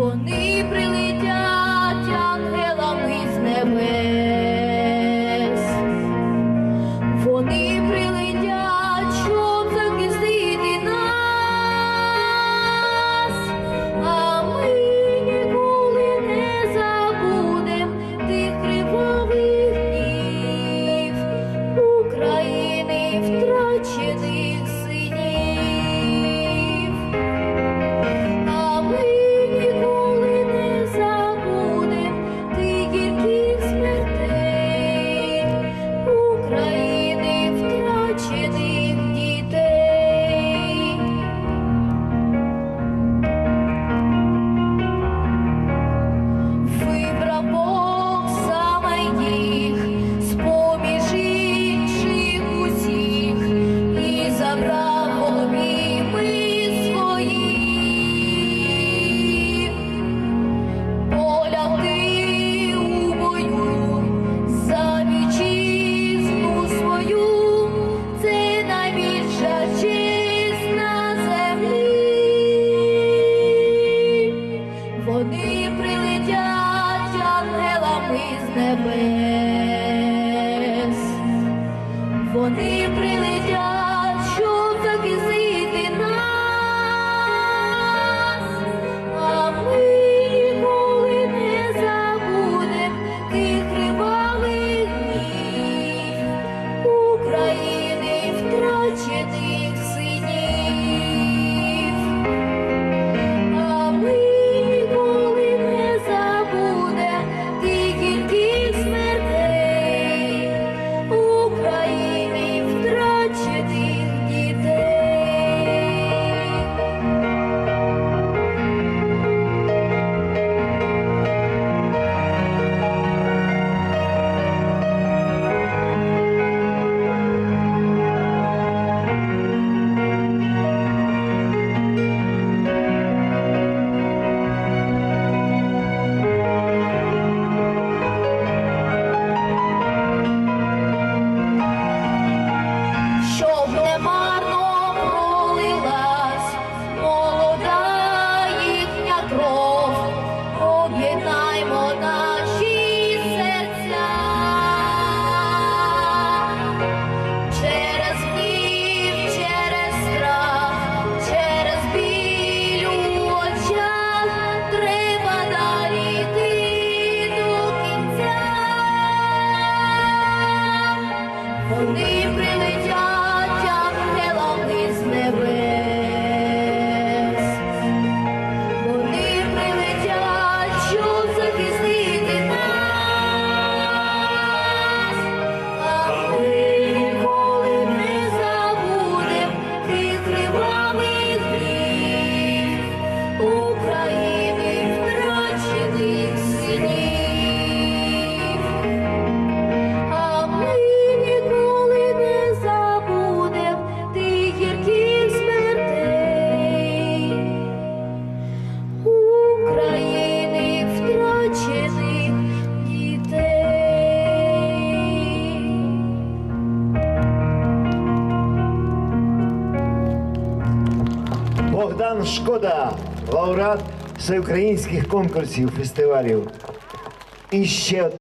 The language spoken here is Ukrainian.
vou із небес, вони прилетять. Богдан Шкода, лауреат всеукраїнських конкурсів фестивалів. І ще